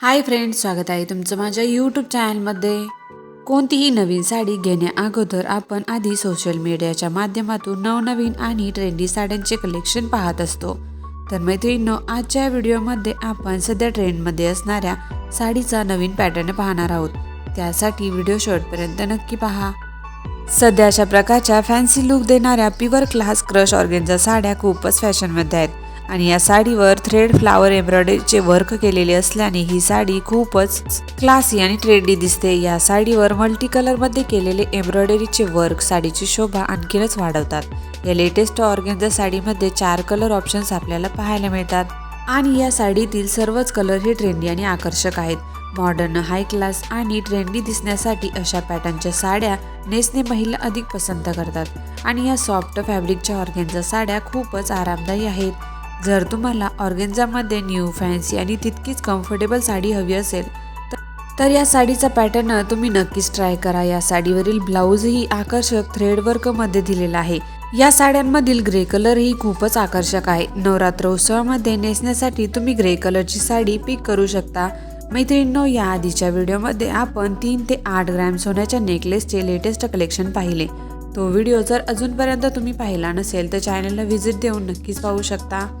Hi friend स्वागत आहे तुमचं माझ्या यूट्यूब चॅनलमध्ये कोणतीही नवीन साडी घेण्याअगोदर आपण आधी सोशल मीडियाच्या माध्यमातून नवनवीन आणि ट्रेंडी साड्यांचे कलेक्शन पाहत असतो. तर मैत्रिणींनो आजच्या व्हिडिओमध्ये आपण सध्या ट्रेंडमध्ये असणाऱ्या साडीचा नवीन पॅटर्न पाहणार आहोत. त्यासाठी व्हिडिओ शेवटपर्यंत नक्की पहा. सध्या अशा प्रकारच्या फॅन्सी लुक देणाऱ्या प्युअर क्लास क्रश ऑर्गेनच्या साड्या खूपच फॅशनमध्ये आहेत. आणि या साडीवर थ्रेड फ्लावर एम्ब्रॉयडरीचे वर्क केलेले असल्याने ही साडी खूपच क्लासी आणि ट्रेंडी दिसते. या साडीवर मल्टी कलरमध्ये केलेले एम्ब्रॉयडरीचे वर्क साडीची शोभा आणखीनच वाढवतात. या लेटेस्ट ऑर्गेन्झा साडीमध्ये चार कलर ऑप्शन्स आपल्याला पाहायला मिळतात. आणि या साडीतील सर्वच कलर हे ट्रेंडी आणि आकर्षक आहेत. मॉडर्न हाय क्लास आणि ट्रेंडी दिसण्यासाठी अशा पॅटर्नच्या साड्या नेसने महिला अधिक पसंत करतात. आणि या सॉफ्ट फॅब्रिकच्या ऑर्गेनच्या साड्या खूपच आरामदायी आहेत. जर तुम्हाला ऑर्गेन्झामध्ये न्यू फॅन्सी आणि तितकीच कम्फर्टेबल साडी हवी असेल तर- तर या साडीचा पॅटर्न तुम्ही नक्कीच ट्राय करा. या साडीवरील ब्लाऊजही आकर्षक थ्रेड वर्कमध्ये दिलेला आहे. या साड्यांमधील ग्रे कलरही खूपच आकर्षक आहे. नवरात्र उत्सवामध्ये नेसण्यासाठी तुम्ही ग्रे कलरची साडी पिक करू शकता. मैत्रिणींनो या आधीच्या व्हिडिओमध्ये आपण तीन ते आठ ग्रॅम सोन्याच्या नेकलेसचे लेटेस्ट कलेक्शन पाहिले. तो व्हिडिओ जर अजूनपर्यंत तुम्ही पाहिला नसेल तर चॅनलला व्हिजिट देऊन नक्कीच पाहू शकता.